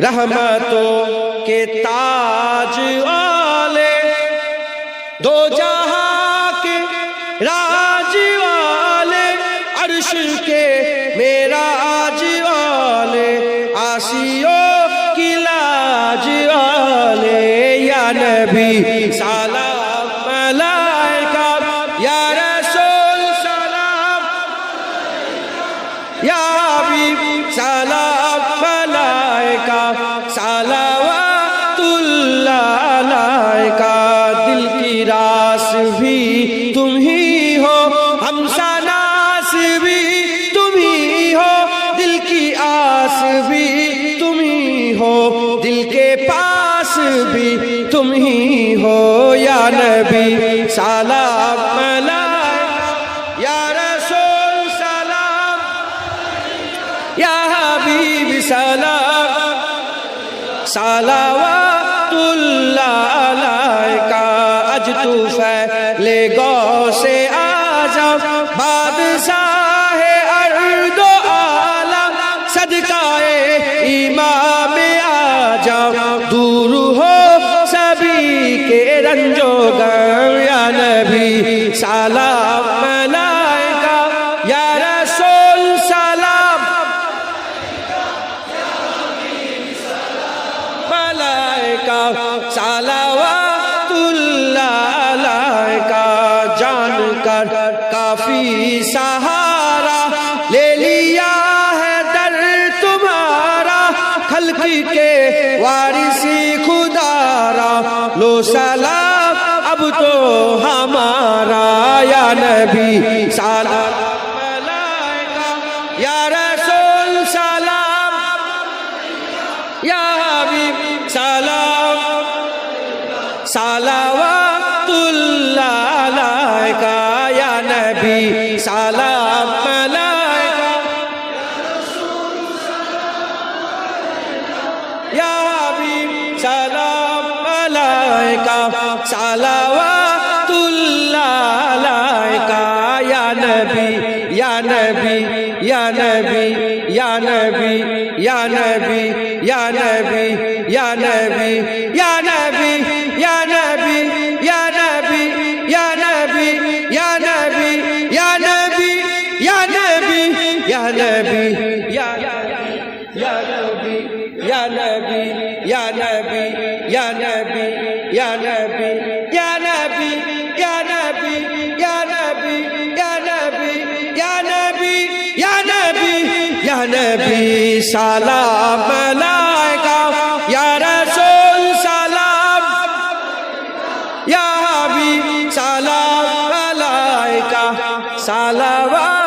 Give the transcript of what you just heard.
रहमतों के ताज वाले, दो के राज वाले, अर्श के मेरा वाले आसियों की लाज वाले, या नबी सलाम, मलाइका, या रसूल सलाम, या रास भी तुम ही हो हम सनास भी तुम ही हो दिल की आस भी तुम ही हो दिल के पास भी तुम ही हो या नबी सलाम मलाइका या रसूल सलाम या हबीब सलाम सलावतुल्लाह अलैका अज तू फैले गौ से आजा बादशाह अर्दो आलम सदकाए इमाम आजा दूर हो सभी के रंजो गम या नबी सलाम मलाइका या रसूल सलाम मलाइका सलावतुल्लाह जानकर काफ़ी सहारा ले लिया है दर तुम्हारा, खल्क के वारिसी खुदारा। लो सलाम अब तो हमारा, या नबी सलाम मलाइका সালাম আলাইকা ইয়া হাবিব, সালাম আলাইকা সালাওয়াতুল্লাহ আলাইকা। ইয়া নবী ইয়া নবী ইয়া নবী ইয়া নবী ইয়া নবী ইয়া নবী ইয়া নবী, ইয়া Nebi Ya Nebi Ya Nebi Ya Nebi Ya Nebi Ya Nebi Ya Nebi Ya Nebi Ya Nebi Ya Nebi Ya Nebi Ya Nebi Ya Nebi Salam Ya Rasul Salam Ya Habib Salam Alaika Salam